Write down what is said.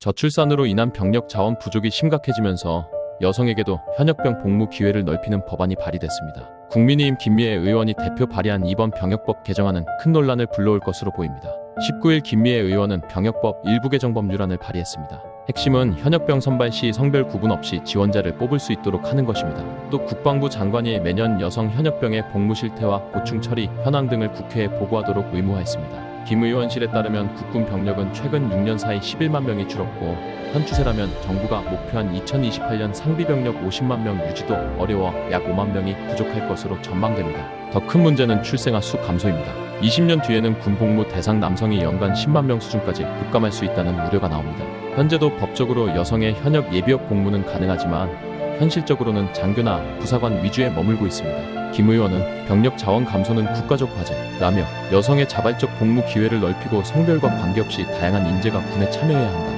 저출산으로 인한 병력 자원 부족이 심각해지면서 여성에게도 현역병 복무 기회를 넓히는 법안이 발의됐습니다. 국민의힘 김미애 의원이 대표 발의한 이번 병역법 개정안은 큰 논란을 불러올 것으로 보입니다. 19일 김미애 의원은 병역법 일부 개정 법률안을 발의했습니다. 핵심은 현역병 선발 시 성별 구분 없이 지원자를 뽑을 수 있도록 하는 것입니다. 또 국방부 장관이 매년 여성 현역병의 복무 실태와 보충 처리, 현황 등을 국회에 보고하도록 의무화했습니다. 김 의원실에 따르면 국군 병력은 최근 6년 사이 11만 명이 줄었고 현 추세라면 정부가 목표한 2028년 상비 병력 50만 명 유지도 어려워 약 5만 명이 부족할 것으로 전망됩니다. 더 큰 문제는 출생아 수 감소입니다. 20년 뒤에는 군 복무 대상 남성이 연간 10만 명 수준까지 급감할 수 있다는 우려가 나옵니다. 현재도 법적으로 여성의 현역 예비역 복무는 가능하지만 현실적으로는 장교나 부사관 위주에 머물고 있습니다. 김 의원은 병력 자원 감소는 국가적 과제라며 여성의 자발적 복무 기회를 넓히고 성별과 관계없이 다양한 인재가 군에 참여해야 한다.